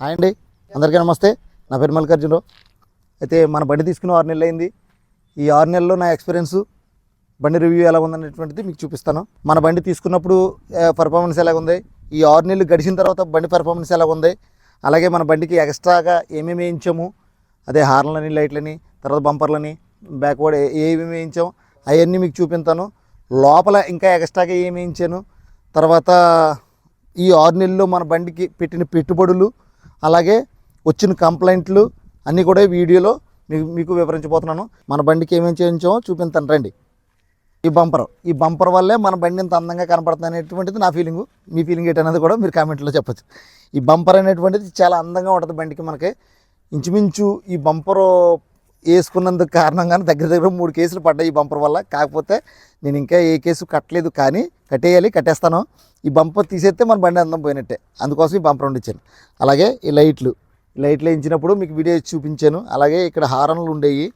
Hi అండి. అందరికీ నమస్తే. నా పేరు మల్లికార్జునరావు. అయితే మన బండి తీసుకుని ఆరు నెలలు అయింది. ఈ ఆరు నెలల్లో నా ఎక్స్పీరియన్స్ బండి రివ్యూ ఎలా ఉందనేటువంటిది మీకు చూపిస్తాను. మన బండి తీసుకున్నప్పుడు పర్ఫార్మెన్స్ ఎలా ఉంది? ఈ ఆరు నెలలు గడిచిన తర్వాత బండి పర్ఫార్మెన్స్ ఎలా ఉంది? అలాగే మన బండికి ఎక్స్ట్రాగా ఏమేమి వేయించాము? అదే హార్న్లని లైట్లని తర్వాత బంపర్లని బ్యాక్వర్డ్ ఏమేమి వేయించాము? అవన్నీ మీకు చూపిస్తాను. లోపల ఇంకా ఎక్స్ట్రాగా ఏమి వేయించాను? తర్వాత ఈ ఆరు నెలల్లో మన బండికి పెట్టిన పెట్టుబడులు అలాగే వచ్చిన కంప్లైంట్లు అన్నీ కూడా వీడియోలో మీకు మీకు వివరించబోతున్నాను. మన బండికి ఏమేమి చేయించామో చూపిస్తాను రండి. ఈ బంపర్. ఈ బంపర్ వల్లే మన బండి ఇంత అందంగా కనపడుతుంది అనేటువంటిది నా ఫీలింగు. మీ ఫీలింగ్ ఏంటనేది కూడా మీరు కామెంట్లో చెప్పచ్చు. ఈ బంపర్ అనేటువంటిది చాలా అందంగా ఉంటుంది బండికి మనకి. ఇంచుమించు ఈ బంపరు వేసుకున్నందుకు కారణంగానే దగ్గర దగ్గర మూడు కేసులు పడ్డాయి ఈ బంపర్ వల్ల. కాకపోతే నేను ఇంకా ఏ కేసు కట్టలేదు కానీ కట్టేయాలి కట్టేస్తాను. ఈ బంపర్ తీసేస్తే మన బండి అందం పోయినట్టే. అందుకోసం ఈ బంపర్ ఉండిచ్చాను. అలాగే ఈ లైట్లు. ఈ లైట్లు వేయించినప్పుడు మీకు వీడియో చూపించాను. అలాగే ఇక్కడ హారన్లు ఉండేవి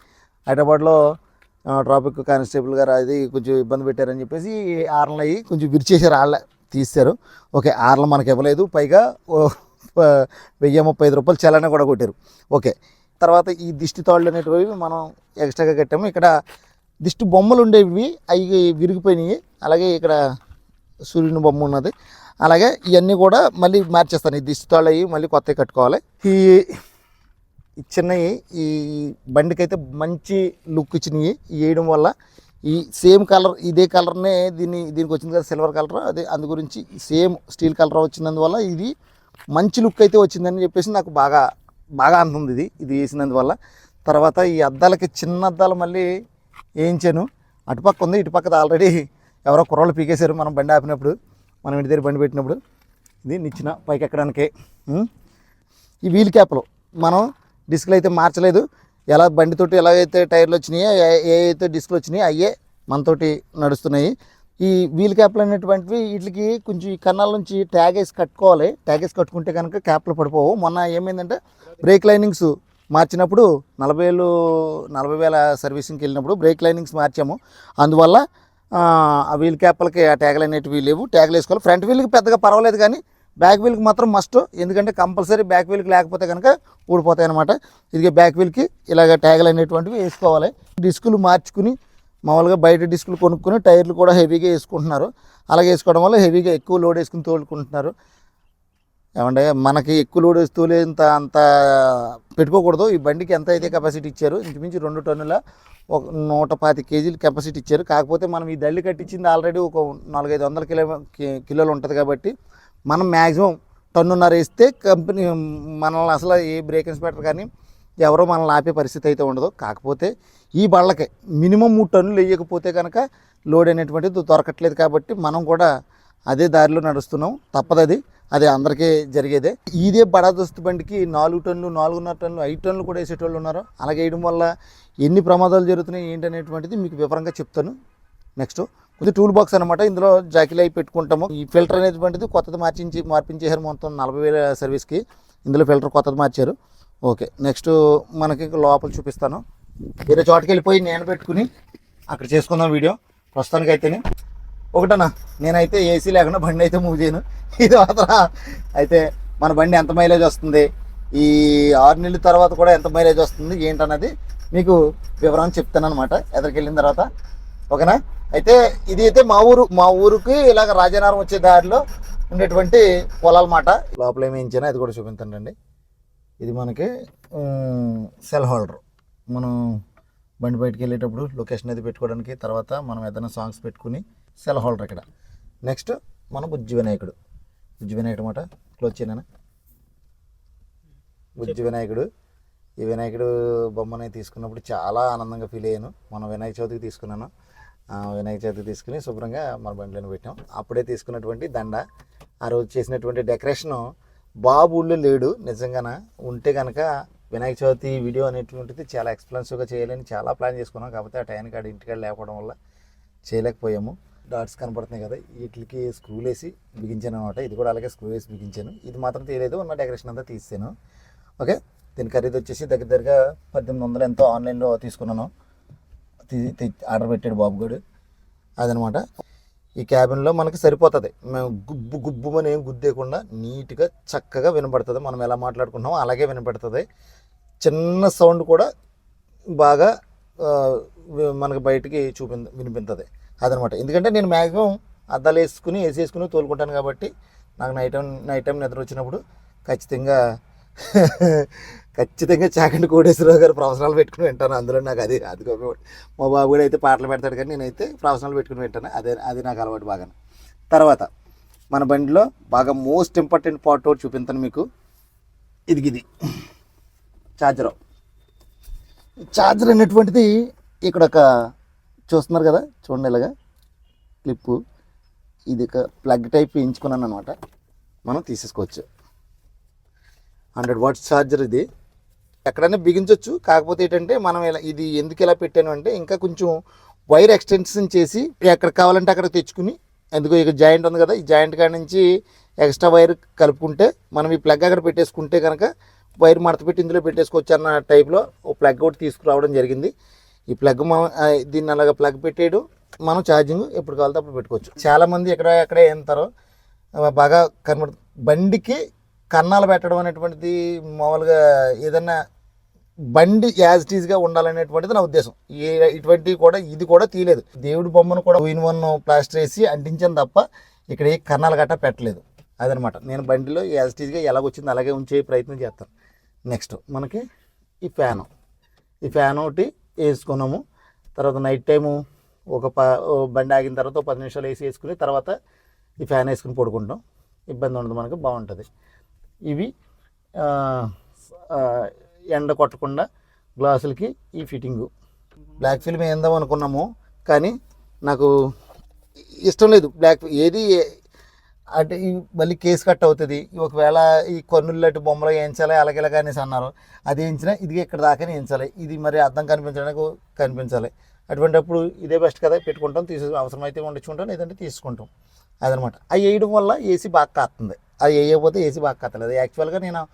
హైదరాబాద్లో ట్రాఫిక్ కానిస్టేబుల్ గారు అది కొంచెం ఇబ్బంది పెట్టారని చెప్పేసి ఈ హార్న్లు అయ్యి కొంచెం విరిచేసారు వాళ్ళ తీస్తారు ఓకే హార్న్లు మనకి ఇవ్వలేదు. పైగా ఓ, వెయ్యి ముప్పై ఐదు రూపాయలు చలానా కూడా కొట్టారు. ఓకే తర్వాత ఈ దిష్టి తాళ్ళు అనేటివి మనం ఎక్స్ట్రాగా కట్టాము. ఇక్కడ దిష్టి బొమ్మలు ఉండేవి అవి విరిగిపోయినాయి. అలాగే ఇక్కడ సూర్యుని బొమ్మ ఉన్నది. అలాగే ఇవన్నీ కూడా మళ్ళీ మార్చేస్తాను. ఈ దిష్టి తాళ్ళు అవి మళ్ళీ కొత్తవి కట్టుకోవాలి. ఈ చిన్నవి ఈ బండికైతే మంచి లుక్ ఇచ్చినాయి. వేయడం వల్ల ఈ సేమ్ కలర్ ఇదే కలర్నే దీన్ని దీనికి వచ్చింది కదా సిల్వర్ కలర్. అదే అందు గురించి సేమ్ స్టీల్ కలర్ వచ్చినందువల్ల ఇది మంచి లుక్ అయితే వచ్చిందని చెప్పేసి నాకు బాగా బాగా అంటుంది ఇది. ఇది వేసినందువల్ల. తర్వాత ఈ అద్దాలకి చిన్న అద్దాలు మళ్ళీ వేయించాను. అటుపక్క ఉంది ఇటుపక్కది ఆల్రెడీ ఎవరో కుర్రలు పీకేశారు మనం బండి ఆపినప్పుడు. మనం ఇంటి దగ్గర బండి పెట్టినప్పుడు. ఇది నిచ్చిన పైకి ఎక్కడానికి. ఈ వీల్ క్యాప్లు మనం డిస్క్లు అయితే మార్చలేదు. ఎలా బండితోటి ఎలా అయితే టైర్లు వచ్చినాయో ఏ- ఏ అయితే డిస్క్లు వచ్చినాయో అయ్యే మనతోటి నడుస్తున్నాయి. ఈ వీల్ క్యాప్లు అనేటువంటివి వీటికి కొంచెం ఈ కన్నాల నుంచి ట్యాగ్ వేసి కట్టుకోవాలి. ట్యాగ్ వేసి కట్టుకుంటే కనుక క్యాప్లు పడిపోవు. మొన్న ఏమైందంటే బ్రేక్ లైనింగ్స్ మార్చినప్పుడు నలభై వేలు నలభై వేల సర్వీసింగ్కి వెళ్ళినప్పుడు బ్రేక్ లైనింగ్స్ మార్చాము. అందువల్ల ఆ వీల్ క్యాప్లకి ఆ ట్యాగ్లు అనేటివి లేవు. ట్యాగ్లు వేసుకోవాలి. ఫ్రంట్ వీల్కి పెద్దగా పర్వాలేదు కానీ బ్యాక్ వీల్కి మాత్రం మస్ట్. ఎందుకంటే కంపల్సరీ బ్యాక్ వీల్కి లేకపోతే కనుక ఊడిపోతాయి అనమాట ఇది బ్యాక్ వీల్కి ఇలాగ ట్యాగ్లు అనేటువంటివి వేసుకోవాలి. డిస్కులు మార్చుకుని మామూలుగా బయట డిస్కులు కొనుక్కొని టైర్లు కూడా హెవీగా వేసుకుంటున్నారు. అలాగే వేసుకోవడం వల్ల హెవీగా ఎక్కువ లోడ్ వేసుకుని తోలుకుంటున్నారు. ఏమంటే మనకి ఎక్కువ లోడ్ వేసి తోలేంత అంత పెట్టుకోకూడదు. ఈ బండికి ఎంత అయితే కెపాసిటీ ఇచ్చారు ఇంచుమించు రెండు టన్నుల ఒక నూట పాతి కేజీలు కెపాసిటీ ఇచ్చారు. కాకపోతే మనం ఈ దళ్ళి కట్టించింది ఆల్రెడీ ఒక నాలుగైదు వందల కిలో కిలోలు ఉంటుంది కాబట్టి మనం మ్యాక్సిమం టన్నున్నర వేస్తే కంపెనీ మనల్ని అసలు ఏ బ్రేక్ ఇన్స్పెక్టర్ కానీ ఎవరో మనల్ని ఆపే పరిస్థితి అయితే ఉండదు. కాకపోతే ఈ బళ్ళకి మినిమం మూడు టన్నులు వేయకపోతే కనుక లోడ్ అనేటువంటిది దొరకట్లేదు కాబట్టి మనం కూడా అదే దారిలో నడుస్తున్నాం. తప్పదు అది అది అందరికీ జరిగేదే. ఇదే బడాదస్తు బండికి నాలుగు టన్నులు నాలుగున్నర టన్నులు ఐదు టన్నులు కూడా వేసేటోళ్ళు ఉన్నారు? అలాగే వేయడం వల్ల ఎన్ని ప్రమాదాలు జరుగుతున్నాయి ఏంటనేటువంటిది మీకు వివరంగా చెప్తాను. నెక్స్ట్ ఇది టూల్ బాక్స్ అనమాట ఇందులో జాకీలు అయి పెట్టుకుంటాము. ఈ ఫిల్టర్ అనేటువంటిది కొత్తది మార్చించి మార్పించేశారు మొత్తం నలభై వేల సర్వీస్కి. ఇందులో ఫిల్టర్ కొత్తది మార్చారు. ఓకే నెక్స్ట్ మనకి లోపల చూపిస్తాను. వేరే చోటకి వెళ్ళిపోయి నేను పెట్టుకుని అక్కడ చేసుకుందాం వీడియో. ప్రస్తుతానికి అయితేనే ఒకటనా నేనైతే ఏసీ లేకుండా బండి అయితే మూవ్ చేయను. ఇది మాత్రం అయితే మన బండి ఎంత మైలేజ్ వస్తుంది? ఈ ఆరు నెలల తర్వాత కూడా ఎంత మైలేజ్ వస్తుంది? ఏంటన్నది మీకు వివరం చెప్తాను అనమాట ఎదరికి వెళ్ళిన తర్వాత. ఓకేనా? అయితే ఇది అయితే మా ఊరు మా ఊరికి ఇలాగ రాజానగరం వచ్చే దారిలో ఉండేటువంటి పొలాలన్నమాట లోపల ఏమి ఇచ్చానో అది కూడా చూపించండి ఇది మనకి సెల్ హోల్డర్. మనం బండి బయటకు వెళ్ళేటప్పుడు లొకేషన్ అది పెట్టుకోవడానికి తర్వాత మనం ఏదైనా సాంగ్స్ పెట్టుకుని సెల్ హోల్డర్ ఇక్కడ. నెక్స్ట్ మన బుజ్జి వినాయకుడు. బుజ్జి వినాయకుడు మాట క్లోజ్ చేయనా బుజ్జి వినాయకుడు. ఈ వినాయకుడు బొమ్మని తీసుకున్నప్పుడు చాలా ఆనందంగా ఫీల్ అయ్యాను. మన వినాయక చవితికి తీసుకున్నాను. వినాయక చవితికి తీసుకుని శుభ్రంగా మన బండిలో పెట్టాం. అప్పుడే తీసుకున్నటువంటి దండ ఆ రోజు చేసినటువంటి డెకరేషను బాబు ఊళ్ళో లేడు నిజంగాన? ఉంటే కనుక వినాయక చవితి వీడియో అనేటువంటిది చాలా ఎక్స్పెన్సివ్గా చేయాలని చాలా ప్లాన్ చేసుకున్నాం. కాకపోతే ఆ టైంకి ఆడ ఇంటికాడ లేకపోవడం వల్ల చేయలేకపోయాము. డాట్స్ కనపడుతున్నాయి కదా వీటికి స్క్రూ వేసి బిగించాను అనమాట ఇది కూడా అలాగే స్క్రూ వేసి బిగించాను. ఇది మాత్రం తీయలేదు ఉన్న డెకరేషన్ అంతా తీసాను ఓకే? దీని ఖరీదు వచ్చేసి దగ్గర దగ్గరగా పద్దెనిమిది వందలు ఎంతో ఆన్లైన్లో తీసుకున్నాను. ఆర్డర్ పెట్టాడు బాబు గడు. అదనమాట ఈ క్యాబిన్లో మనకి సరిపోతుంది. మేము గుబ్బు గుబ్బు అని ఏం గుద్దేయకుండా నీట్గా చక్కగా వినపడుతుంది. మనం ఎలా మాట్లాడుకుంటున్నామో అలాగే వినపడుతుంది. చిన్న సౌండ్ కూడా బాగా మనకు బయటికి చూపి వినిపించదు అదనమాట. ఎందుకంటే నేను మ్యాక్సిమం అద్దాలు వేసుకుని ఏసీ వేసుకుని తోలుకుంటాను కాబట్టి నాకు నైట్ టైం నైట్ టైం నిద్ర వచ్చినప్పుడు ఖచ్చితంగా ఖచ్చితంగా చాకండి కోటేశ్వరరావు గారు ప్రొఫెషనల్ పెట్టుకుని వింటాను అందులో నాకు అది అది మా బాబు కూడా అయితే పాటలు పెడతాడు కానీ నేనైతే ప్రొఫెషనల్ పెట్టుకుని వింటాను. అదే అది నాకు అలవాటు బాగా తర్వాత మన బండిలో బాగా మోస్ట్ ఇంపార్టెంట్ పార్ట్ ఒకటి చూపించాను మీకు. ఇది ఇది ఛార్జర్ ఛార్జర్ అనేటువంటిది ఇక్కడ ఒక చూస్తున్నారు కదా? చూడండి ఇలాగా. క్లిప్పు. ఇది ఒక ప్లగ్ టైప్ ఎంచుకున్నాను అనమాట మనం తీసేసుకోవచ్చు. హండ్రెడ్ వాట్స్ ఛార్జర్ ఇది. ఎక్కడైనా బిగించవచ్చు కాకపోతే ఏంటంటే మనం ఇలా ఇది ఎందుకు ఇలా పెట్టాను అంటే ఇంకా కొంచెం వైర్ ఎక్స్టెన్షన్ చేసి ఎక్కడ కావాలంటే అక్కడ తెచ్చుకుని ఎందుకు ఇక జాయింట్ ఉంది కదా ఈ జాయింట్ కాడ నుంచి ఎక్స్ట్రా వైర్ కలుపుకుంటే మనం ఈ ప్లగ్ అక్కడ పెట్టేసుకుంటే కనుక వైర్ మడత పెట్టి ఇందులో పెట్టేసుకోవచ్చు అన్న టైప్లో ఓ ప్లగ్ ఒకటి తీసుకురావడం జరిగింది. ఈ ప్లగ్ మనం దీన్ని అలాగ ప్లగ్ పెట్టేయడం మనం ఛార్జింగ్ ఎప్పుడు కావాలితే అప్పుడు పెట్టుకోవచ్చు. చాలామంది ఎక్కడ ఎక్కడ ఎంతారో బాగా కనబడు బండికి కన్నాలు పెట్టడం అనేటువంటిది మామూలుగా ఏదన్నా బండి యాజ్ ఇట్ ఈస్గా ఉండాలనేటువంటిది నా ఉద్దేశం. ఏ ఇటువంటివి కూడా ఇది కూడా తీయలేదు. దేవుడి బొమ్మను కూడా ఇన్ వన్ ప్లాస్టర్ వేసి అంటించాను తప్ప ఇక్కడ ఏ కన్నాలు గట్టా పెట్టలేదు. అదనమాట. నేను బండిలో యాజ్ ఇట్ ఈస్గా ఎలాగొచ్చింది అలాగే ఉంచే ప్రయత్నం చేస్తాను. నెక్స్ట్ మనకి ఈ ఫ్యాను. ఈ ఫ్యాన్ ఒకటి వేసుకున్నాము. తర్వాత నైట్ టైము ఒక ప బండి ఆగిన తర్వాత పది నిమిషాలు వేసి వేసుకుని తర్వాత ఈ ఫ్యాన్ వేసుకుని పడుకుంటాం. ఇబ్బంది ఉండదు మనకు బాగుంటుంది. ఇవి ఎండ కొట్టకుండా గ్లాసులకి ఈ ఫిట్టింగు. బ్లాక్ ఫిల్మ్ వేద్దాం అనుకున్నాము కానీ నాకు ఇష్టం లేదు బ్లాక్ ఏది అంటే మళ్ళీ కేసు కట్ అవుతుంది. ఒకవేళ ఈ కన్నులు లాంటి బొమ్మలు వేయించాలి అలాగేలాగా అనేసి అన్నారు. అది వేయించినా ఇది ఇక్కడ దాకానే వేయించాలి. ఇది మరి అర్థం కనిపించడానికి కనిపించాలి. అటువంటిప్పుడు ఇదే బెస్ట్ కదా పెట్టుకుంటాం తీసు అవసరమైతే వండించుకుంటాం లేదంటే తీసుకుంటాం. అదనమాట. అవి వేయడం వల్ల ఏసీ బాగా కాస్తుంది అది వేయకపోతే ఏసీ బాగా కాస్తలేదు యాక్చువల్గా నేను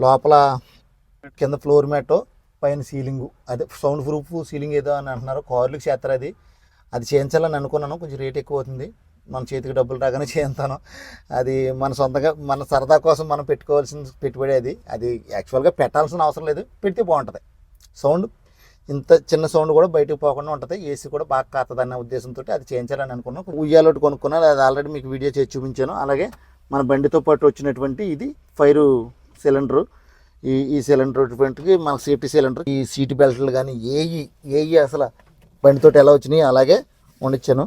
లోపల కింద ఫ్లోర్ మ్యాట్ పైన సీలింగు. అదే సౌండ్ ప్రూఫ్ సీలింగ్ ఏదో అని అంటున్నారు. కార్లకు చేస్తారు అది. అది చేయించాలని అనుకున్నాను. కొంచెం రేట్ ఎక్కువ అవుతుంది. మన చేతికి డబ్బులు రాగానే చేస్తాను అది మన సొంతంగా మన సరదా కోసం మనం పెట్టుకోవాల్సిన పెట్టుబడి అది. అది యాక్చువల్గా పెట్టాల్సిన అవసరం లేదు. పెడితే బాగుంటుంది. సౌండ్ ఇంత చిన్న సౌండ్ కూడా బయటకు పోకుండా ఉంటుంది. ఏసీ కూడా బాగా కాస్తుంది అన్న ఉద్దేశంతో అది చేయించాలని అనుకున్నాను. ఉయ్యాలోటి కొనుక్కున్నాను. అది ఆల్రెడీ మీకు వీడియో చేసి చూపించాను. అలాగే మన బండితో పాటు వచ్చినటువంటి ఇది ఫైర్ సిలిండరు. ఈ ఈ సిలిండర్ అటువంటికి మన సేఫ్టీ సిలిండర్. ఈ సీట్ బెల్ట్లు కానీ ఏఈ ఏఈ అసలు బండితోటి ఎలా వచ్చినాయి అలాగే వండిచ్చాను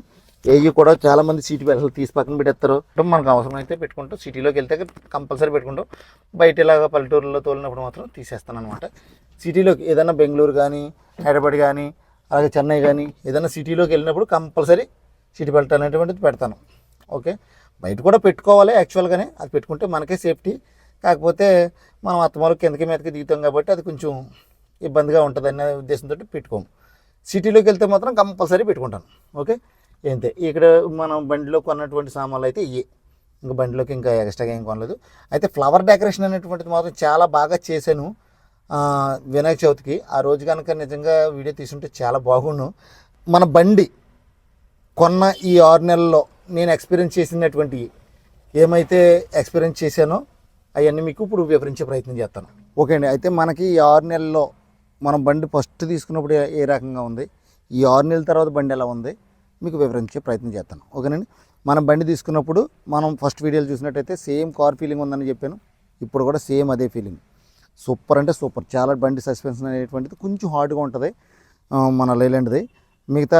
ఏఈ కూడా చాలా మంది సీట్ బెల్ట్లు తీసి పక్కన పెట్టేస్తారు. మనకు అవసరం అయితే పెట్టుకుంటాం. సిటీలోకి వెళ్తే కంపల్సరీ పెట్టుకుంటాం. బయట ఇలాగ పల్లెటూరులో తోలినప్పుడు మాత్రం తీసేస్తాను అనమాట సిటీలోకి ఏదైనా బెంగళూరు కానీ హైదరాబాద్ కానీ అలాగే చెన్నై కానీ ఏదైనా సిటీలోకి వెళ్ళినప్పుడు కంపల్సరీ సిటీ బెల్ట్ అనేటువంటిది పెడతాను. ఓకే? బయట కూడా పెట్టుకోవాలి యాక్చువల్గానే. అది పెట్టుకుంటే మనకే సేఫ్టీ. కాకపోతే మనం అత్తమాలు కిందకి మీదకి దిగుతాం కాబట్టి అది కొంచెం ఇబ్బందిగా ఉంటుంది అనే ఉద్దేశంతో పెట్టుకోము. సిటీలోకి వెళ్తే మాత్రం కంపల్సరీ పెట్టుకుంటాను. ఓకే? ఏంతే? ఇక్కడ మనం బండిలో కొన్నటువంటి సామాన్లు అయితే ఇవి ఇంకా బండిలోకి ఇంకా ఎక్స్ట్రాగా ఏం కొనలేదు. అయితే ఫ్లవర్ డెకరేషన్ అనేటువంటిది మాత్రం చాలా బాగా చేశాను. వినాయక చవితికి. ఆ రోజు కనుక నిజంగా వీడియో తీసుంటే చాలా బాగుండు. మన బండి కొన్న ఈ ఆరు నెలల్లో నేను ఎక్స్పీరియన్స్ చేసినటువంటి ఏమైతే ఎక్స్పీరియన్స్ చేశానో అవన్నీ మీకు ఇప్పుడు వివరించే ప్రయత్నం చేస్తాను. ఓకే అండి. అయితే మనకి ఈ ఆరు నెలల్లో మనం బండి ఫస్ట్ తీసుకున్నప్పుడు ఏ- రకంగా ఉంది? ఈ ఆరు నెలల తర్వాత బండి ఎలా ఉంది? మీకు వివరించే ప్రయత్నం చేస్తాను. ఓకేనండి? మనం బండి తీసుకున్నప్పుడు మనం ఫస్ట్ వీడియోలు చూసినట్టయితే సేమ్ కార్ ఫీలింగ్ ఉందని చెప్పాను. ఇప్పుడు కూడా సేమ్ అదే ఫీలింగ్. సూపర్ అంటే సూపర్. చాలా బండి సస్పెన్షన్ అనేటువంటిది కొంచెం హార్డ్గా ఉంటుంది. మన లైలాండ్ది. మిగతా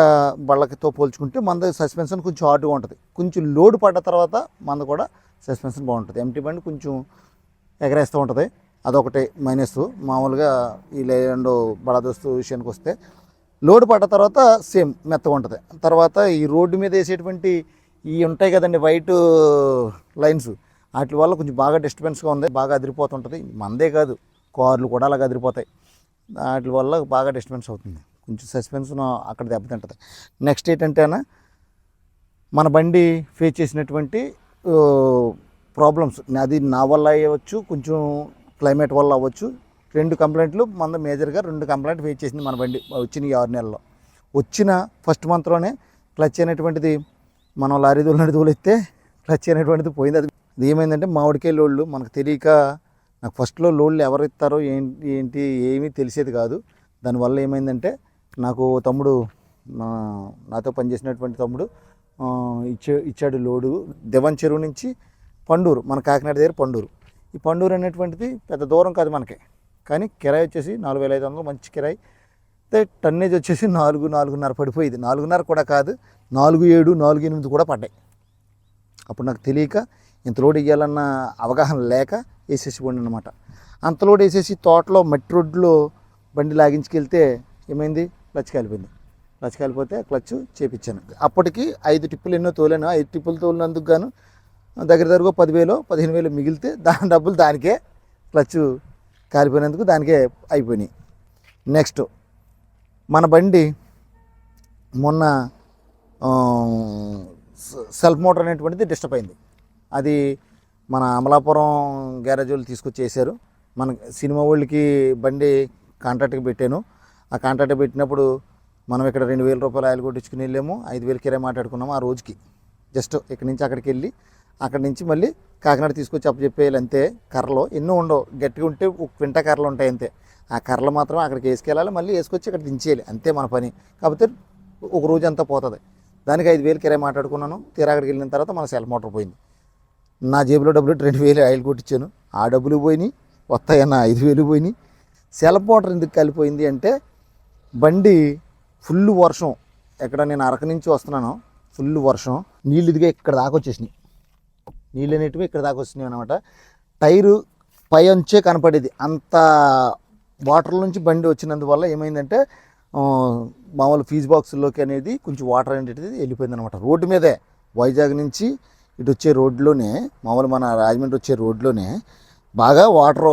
బళ్ళకితో పోల్చుకుంటే మంద సస్పెన్షన్ కొంచెం హార్డ్గా ఉంటుంది. కొంచెం లోడ్ పడ్డ తర్వాత మంద కూడా సస్పెన్షన్ బాగుంటుంది. ఎంటీ బండి కొంచెం ఎగరేస్తూ ఉంటుంది. అదొకటి మైనస్. మామూలుగా ఈ లేండు బడాదోస్తు విషయానికి వస్తే లోడ్ పడ్డ తర్వాత సేమ్ మెత్తగా ఉంటుంది. తర్వాత ఈ రోడ్డు మీద వేసేటువంటి ఈ ఉంటాయి కదండి వైట్ లైన్స్ వాటి వల్ల కొంచెం బాగా డిస్టర్బెన్స్గా ఉంది బాగా అదిరిపోతుంటుంది. మందే కాదు కార్లు కూడా అలాగ అదిరిపోతాయి. వాటి వల్ల బాగా డిస్టర్బెన్స్ అవుతుంది. కొంచెం సస్పెన్షన్ అక్కడ దెబ్బతింటుంది నెక్స్ట్ ఏంటంటేనా మన బండి ఫేస్ చేసినటువంటి ప్రాబ్లమ్స్ అది నా వల్ల అవ్వచ్చు కొంచెం క్లైమేట్ వల్ల అవ్వచ్చు. రెండు కంప్లైంట్లు మన మేజర్గా రెండు కంప్లైంట్ ఫేస్ చేసింది మన బండి వచ్చిన ఈ ఆరు నెలల్లో. వచ్చిన ఫస్ట్ మంత్లోనే క్లచ్ అనేటువంటిది మనం లారీ దోలినట్టు దూలెత్తే క్లచ్ అనేటువంటిది పోయింది. అది అది ఏమైందంటే మామిడికాయ లోళ్ళు మనకు తెలియక నాకు ఫస్ట్లో లోళ్ళు ఎవరు ఇస్తారో ఏంటి ఏంటి ఏమీ తెలిసేది కాదు. దానివల్ల ఏమైందంటే నాకు తమ్ముడు నా నాతో పనిచేసినటువంటి తమ్ముడు ఇచ్చే ఇచ్చాడు లోడు. దివన్ చెరువు నుంచి పండూరు మన కాకినాడ దగ్గర పండూరు. ఈ పండూరు అనేటువంటిది పెద్ద దూరం కాదు మనకి. కానీ కిరాయి వచ్చేసి నాలుగు వేల ఐదు వందలు మంచి కిరాయి. అయితే టన్నేజ్ వచ్చేసి నాలుగు నాలుగున్నర పడిపోయింది. నాలుగున్నర కూడా కాదు నాలుగు ఏడు నాలుగు ఎనిమిది కూడా పడ్డాయి. అప్పుడు నాకు తెలియక ఇంత లోడ్ వేయాలన్న అవగాహన లేక వేసేసి పోండి అనమాట అంత లోడ్ వేసేసి తోటలో మట్టి రోడ్లో బండి లాగించుకెళ్తే ఏమైంది? క్లచ్ కాలిపోయింది. క్లచ్ కాలిపోతే క్లచ్ చేపించాను. అప్పటికి ఐదు టిప్పులు ఎన్నో తోలాను. ఐదు టిప్పులు తోలినందుకు గాను దగ్గర దగ్గర పదివేలు పదిహేను వేలు మిగిలితే దాని డబ్బులు దానికే క్లచ్ కాలిపోయినందుకు దానికే అయిపోయినాయి. నెక్స్ట్ మన బండి మొన్న సెల్ఫ్ మోటార్ అనేటువంటిది డిస్టర్బ్ అయింది. అది మన అమలాపురం గ్యారేజ్ వాళ్ళు తీసుకొచ్చేసారు. మన సినిమా వాళ్ళకి బండి కాంట్రాక్ట్కి పెట్టాను. ఆ కాంట్రాక్ట్ పెట్టినప్పుడు మనం ఇక్కడ రెండు వేల రూపాయలు ఆయిల్ కొట్టించుకుని వెళ్ళాము ఐదు వేలు కిరాయి మాట్లాడుకున్నాము ఆ రోజుకి. జస్ట్ ఇక్కడి నుంచి అక్కడికి వెళ్ళి అక్కడి నుంచి మళ్ళీ కాకినాడ తీసుకొచ్చి అప్పచెప్పేయాలి అంతే కర్రలు. ఎన్నో ఉండవు. గట్టిగా ఉంటే ఒక క్వింటా కర్రలు ఉంటాయి అంతే. ఆ కర్రలు మాత్రం అక్కడికి వేసుకెళ్ళాలి మళ్ళీ వేసుకొచ్చి ఇక్కడ దించేయాలి. అంతే మన పని. కాకపోతే ఒక రోజు అంతా పోతుంది. దానికి ఐదు వేలు కిరాయి మాట్లాడుకున్నాను. తీరా అక్కడికి వెళ్ళిన తర్వాత మన సెల్ మోటార్ పోయింది. నా జేబులో డబ్బులు రెండు వేలు ఆయిల్ కొట్టించాను. ఆ డబ్బులు పోయినాయి. వస్తాయన్న ఐదు వేలు పోయినాయి. సెల్ మోటార్ ఎందుకు కలిపోయింది అంటే బండి ఫుల్ వర్షం. ఎక్కడ నేను అరక నుంచి వస్తున్నాను ఫుల్ వర్షం. నీళ్ళు ఇదిగా ఇక్కడ దాకా వచ్చేసినాయి. నీళ్ళు అనేటివి ఇక్కడ దాకా వచ్చినాయి అనమాట టైరు పై అంచే కనపడేది. అంత వాటర్ నుంచి బండి వచ్చినందువల్ల ఏమైందంటే మామూలు ఫీజ్ బాక్సుల్లోకి అనేది కొంచెం వాటర్ అనేది వెళ్ళిపోయింది అనమాట రోడ్డు మీదే వైజాగ్ నుంచి ఇటు వచ్చే రోడ్లోనే మామూలు మన రాజమండ్రి వచ్చే రోడ్లోనే బాగా వాటర్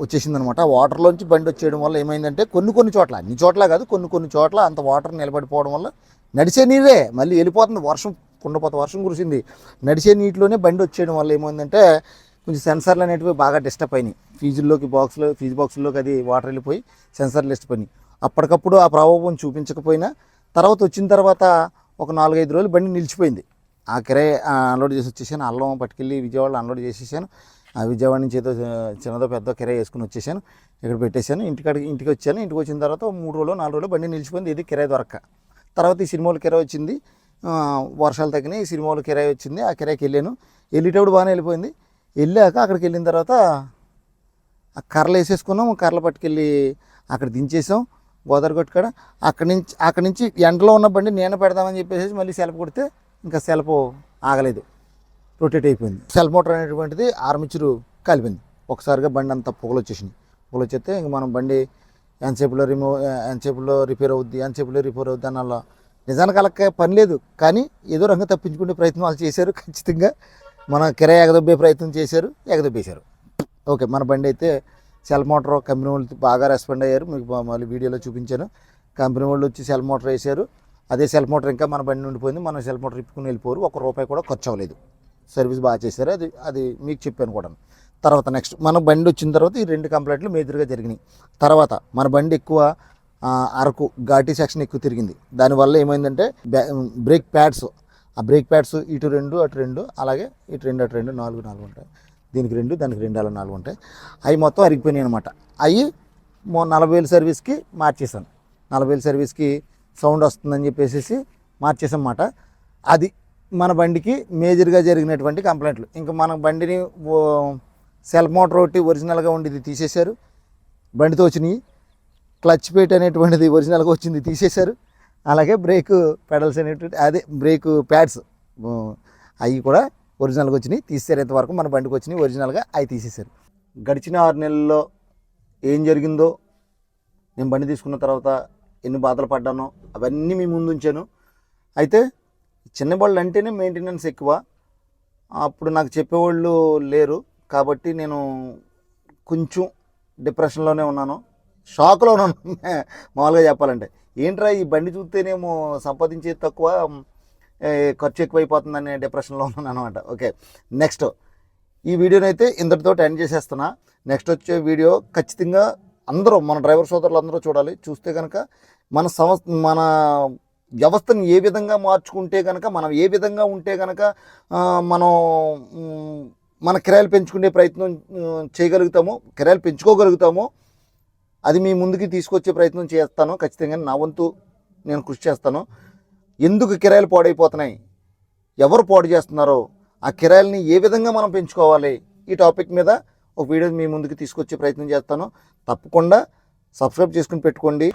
వచ్చేసింది అనమాట వాటర్లోంచి బండి వచ్చేయడం వల్ల ఏమైందంటే కొన్ని కొన్ని చోట్ల అన్ని చోట్ల కాదు కొన్ని కొన్ని చోట్ల అంత వాటర్ నిలబడిపోవడం వల్ల నడిచే నీరే మళ్ళీ వెళ్ళిపోతుంది. వర్షం కుండపోత వర్షం కురిసింది. నడిచే నీటిలోనే బండి వచ్చేయడం వల్ల ఏమైందంటే కొంచెం సెన్సార్లు అనేటివి బాగా డిస్టర్బ్ అయినాయి. ఫీజుల్లోకి బాక్స్లో ఫీజు బాక్సుల్లోకి అది వాటర్ వెళ్ళిపోయి సెన్సర్లు డిస్టర్బ్ అయినాయి. అప్పటికప్పుడు ఆ ప్రభావం చూపించకపోయినా తర్వాత వచ్చిన తర్వాత ఒక నాలుగైదు రోజులు బండి నిలిచిపోయింది. ఆ కిరాయి అన్లోడ్ చేసి వచ్చేసాను అల్లం పట్టుకెళ్ళి విజయవాడలో అన్లోడ్ చేసేసాను. ఆ విజయవాడ నుంచి ఏదో చిన్నదో పెద్ద కిరాయి వేసుకుని వచ్చేసాను. ఇక్కడ పెట్టేశాను. ఇంటికాడికి ఇంటికి వచ్చాను. ఇంటికి వచ్చిన తర్వాత మూడు రోజులు నాలుగు రోజులు బండి నిలిచిపోయింది. ఇది కిరాయి దొరక్క. తర్వాత ఈ సినిమాలు కిరాయి వచ్చింది. వర్షాలు తగ్గినాయి. ఈ సినిమాలు కిరాయి వచ్చింది. ఆ కిరాయికి వెళ్ళాను. వెళ్ళేటప్పుడు బాగానే వెళ్ళిపోయింది. వెళ్ళాక అక్కడికి వెళ్ళిన తర్వాత ఆ కర్రలు వేసేసుకున్నాం. కర్రలు పట్టుకెళ్ళి అక్కడ దించేసాం. గోదావరి గట్టు కాడ. అక్కడి నుంచి అక్కడి నుంచి ఎండలో ఉన్న బండి నేను పెడదామని చెప్పేసి మళ్ళీ సెలపు కొడితే ఇంకా సెలపు ఆగలేదు. రొటేట్ అయిపోయింది. సెల్ మోటార్ అనేటువంటిది ఆర్మిచరు కాలిపోయింది. ఒకసారిగా బండి అంతా పొగలు వచ్చేసింది పొగలు వచ్చేస్తే ఇంక మనం బండి ఎంతసేపులో రిమూవ్ ఎంతసేపులో రిపేర్ అవుద్ది ఎంతసేపులో రిపేర్ అవుద్ది అని అలా నిజానికి అలా పని లేదు. కానీ ఏదో రంగం తప్పించుకునే ప్రయత్నం వాళ్ళు చేశారు. ఖచ్చితంగా మన కిరాయి ఎగదొబ్బే ప్రయత్నం చేశారు ఎగదొబ్బేశారు. ఓకే మన బండి అయితే సెల్ మోటార్ కంపెనీ వాళ్ళు బాగా రెస్పాండ్ అయ్యారు. మీకు మళ్ళీ వీడియోలో చూపించాను. కంపెనీ వాళ్ళు వచ్చి సెల్ మోటార్ వేశారు. అదే సెల్ మోటార్ ఇంకా మన బండి ఉండిపోయింది మనం సెల్ మోటార్ ఇప్పుకుని వెళ్ళిపోరు. ఒక రూపాయి కూడా ఖర్చు అవ్వలేదు. సర్వీస్ బాగా చేశారు. అది అది మీకు చెప్పాను కూడా. తర్వాత నెక్స్ట్ మన బండి వచ్చిన తర్వాత ఈ రెండు కంప్లైంట్లు మేజర్గా జరిగినాయి. తర్వాత మన బండి ఎక్కువ అరకు ఘాటీ సెక్షన్ ఎక్కువ తిరిగింది. దానివల్ల ఏమైందంటే బ్యా- బ్రేక్ ప్యాడ్స్ ఆ బ్రేక్ ప్యాడ్స్ ఇటు రెండు అటు రెండు అలాగే ఇటు రెండు అటు రెండు నాలుగు నాలుగు ఉంటాయి. దీనికి రెండు దానికి రెండు అలా నాలుగు ఉంటాయి. అవి మొత్తం అరిగిపోయినాయి అనమాట అవి మో నలభై వేలు సర్వీస్కి మార్చేసాను నలభై వేలు సర్వీస్కి సౌండ్ వస్తుందని చెప్పేసి మార్చేసామాట అది మన బండికి మేజర్గా జరిగినటువంటి కంప్లైంట్లు. ఇంకా మన బండిని సెల్ఫ్ మోటార్ ఒకటి ఒరిజినల్గా ఉండేది తీసేశారు. బండితో వచ్చినాయి. క్లచ్ పేట్ అనేటువంటిది ఒరిజినల్గా వచ్చింది తీసేశారు. అలాగే బ్రేక్ పెడల్స్ అనేటువంటి అదే బ్రేక్ ప్యాడ్స్ అవి కూడా ఒరిజినల్గా వచ్చినాయి. తీసేశారు ఇంతవరకు మన బండికి వచ్చినాయి ఒరిజినల్గా అవి తీసేశారు. గడిచిన ఆరు నెలల్లో ఏం జరిగిందో నేను బండి తీసుకున్న తర్వాత ఎన్ని బాధలు పడ్డానో అవన్నీ మీ ముందు ఉంచాను అయితే చిన్న బళ్ళు అంటేనే మెయింటెనెన్స్ ఎక్కువ. అప్పుడు నాకు చెప్పేవాళ్ళు లేరు. కాబట్టి నేను కొంచెం డిప్రెషన్లోనే ఉన్నాను. షాక్లోనే ఉన్నాను. మామూలుగా చెప్పాలంటే. ఏంట్రా ఈ బండి చూస్తేనేమో సంపాదించేది తక్కువ ఖర్చు ఎక్కువైపోతుందనే డిప్రెషన్లో ఉన్నాను అనమాట ఓకే. నెక్స్ట్ ఈ వీడియోని అయితే ఇంతటితో ఎండ్ చేసేస్తున్నా. నెక్స్ట్ వచ్చే వీడియో ఖచ్చితంగా అందరూ మన డ్రైవర్ సోదరులు అందరూ చూడాలి. చూస్తే కనుక మన సంస్థ మన వ్యవస్థను ఏ విధంగా మార్చుకుంటే కనుక మనం ఏ విధంగా ఉంటే కనుక మనం మన కిరాయిలు పెంచుకునే ప్రయత్నం చేయగలుగుతామో కిరాయిలు పెంచుకోగలుగుతామో అది మీ ముందుకి తీసుకొచ్చే ప్రయత్నం చేస్తాను. ఖచ్చితంగా నా వంతు నేను కృషి చేస్తాను. ఎందుకు కిరాయిలు పాడైపోతున్నాయి? ఎవరు పాడు చేస్తున్నారో? ఆ కిరాయిల్ని ఏ విధంగా మనం పెంచుకోవాలి? ఈ టాపిక్ మీద ఒక వీడియో మీ ముందుకు తీసుకొచ్చే ప్రయత్నం చేస్తాను. తప్పకుండా సబ్స్క్రైబ్ చేసుకుని పెట్టుకోండి.